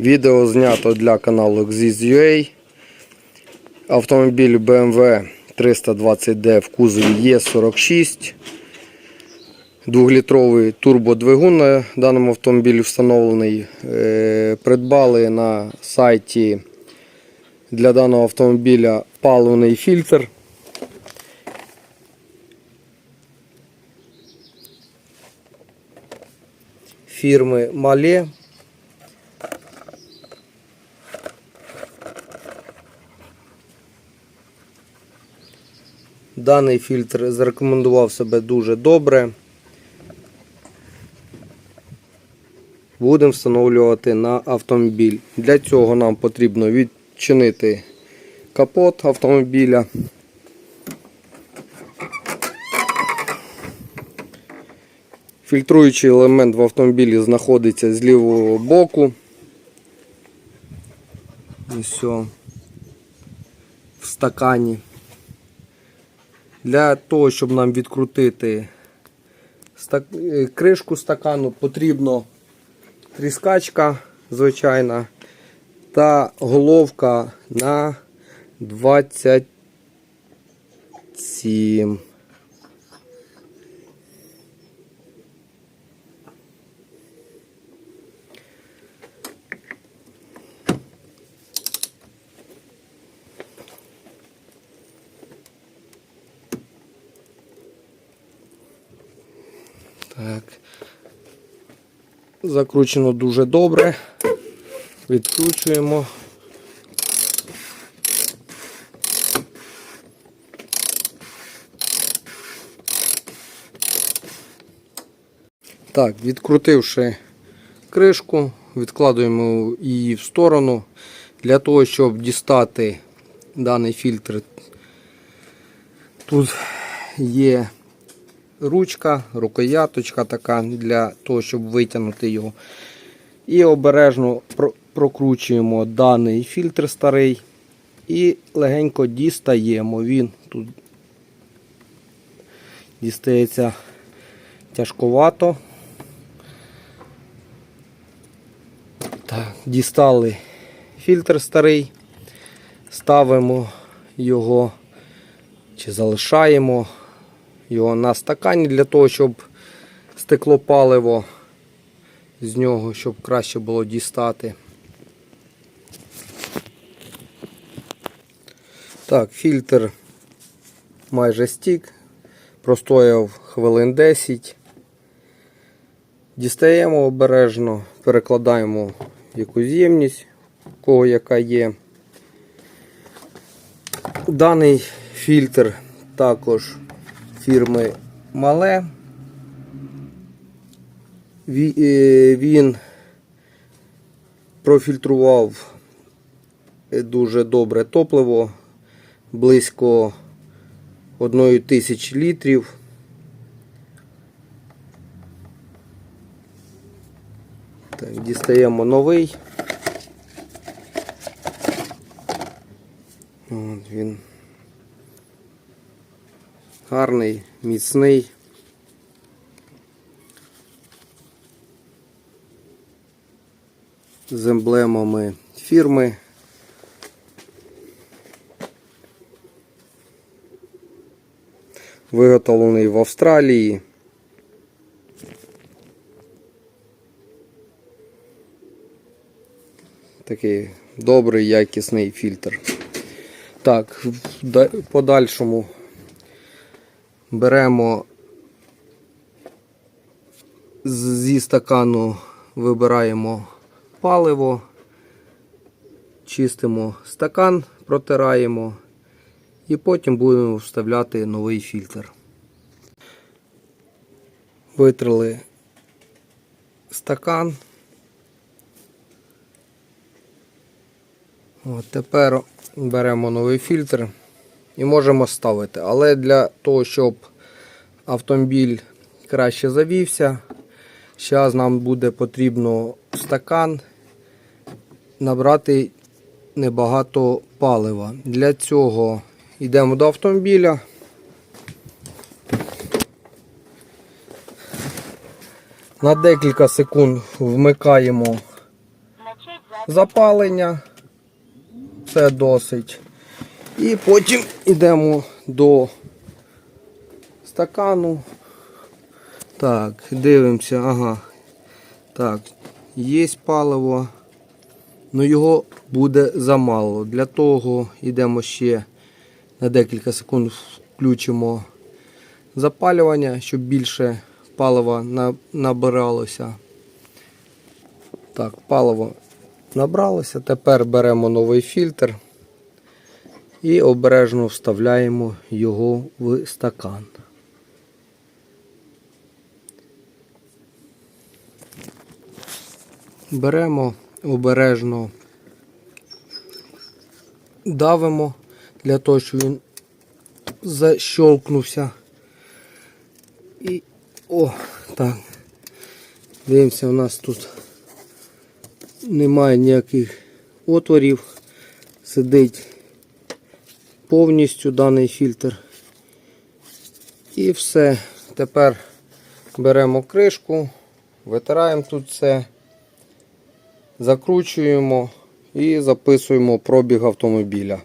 Відео знято для каналу Xis.ua. Автомобіль BMW 320D в кузові Е46. Двохлітровий турбодвигун на даному автомобілі встановлений. Е, Придбали на сайті для даного автомобіля паливний фільтр. Фірми Мале. Даний фільтр зарекомендував себе дуже добре. Будемо встановлювати на автомобіль. Для цього нам потрібно відчинити капот автомобіля. Фільтруючий елемент в автомобілі знаходиться з лівого боку. І все. В стакані. Для того, щоб нам відкрутити е, кришку стакану, потрібно тріскачка звичайна та головка на 27. Так. Закручено дуже добре. Відкручуємо. Так, відкрутивши кришку, відкладуємо її в сторону для того, щоб дістати даний фільтр. Тут є ручка, рукояточка така для того, щоб витягнути його. І обережно прокручуємо даний фільтр старий і легенько дістаємо. Він тут дістається тяжковато. Так, дістали фільтр старий, ставимо його чи залишаємо його на стакані для того, щоб стекло паливо з нього, щоб краще було дістати. Так, фільтр майже стік, простояв хвилин 10. Дістаємо обережно, перекладаємо якусь ємність, кого яка є. Даний фільтр також фірми Мале. Е, Він профільтрував дуже добре топливо, близько 1 тисячі літрів. Так, дістаємо новий. От він гарний, міцний. З емблемами фірми. Виготовлений в Австралії. Такий добрий, якісний фільтр. Так, в подальшому беремо зі стакану вибираємо паливо, чистимо стакан, протираємо і потім будемо вставляти новий фільтр. Витрили стакан. От, тепер беремо новий фільтр і можемо ставити. Але для того, щоб автомобіль краще завівся, зараз нам буде потрібно стакан набрати небагато палива. Для цього йдемо до автомобіля. На декілька секунд вмикаємо запалення. Це досить. І потім йдемо до стакану. Так, дивимося, ага. Так, є паливо. Ну його буде замало. Для того йдемо ще на декілька секунд включимо запалювання, щоб більше палива набиралося. Так, паливо набралося. Тепер беремо новий фільтр і обережно вставляємо його в стакан. Беремо обережно, давимо для того, щоб він защолкнувся. І о, так. Дивимося, у нас тут немає ніяких отворів. Сидить повністю даний фільтр. І все. Тепер беремо кришку, витираємо тут все, закручуємо і записуємо пробіг автомобіля.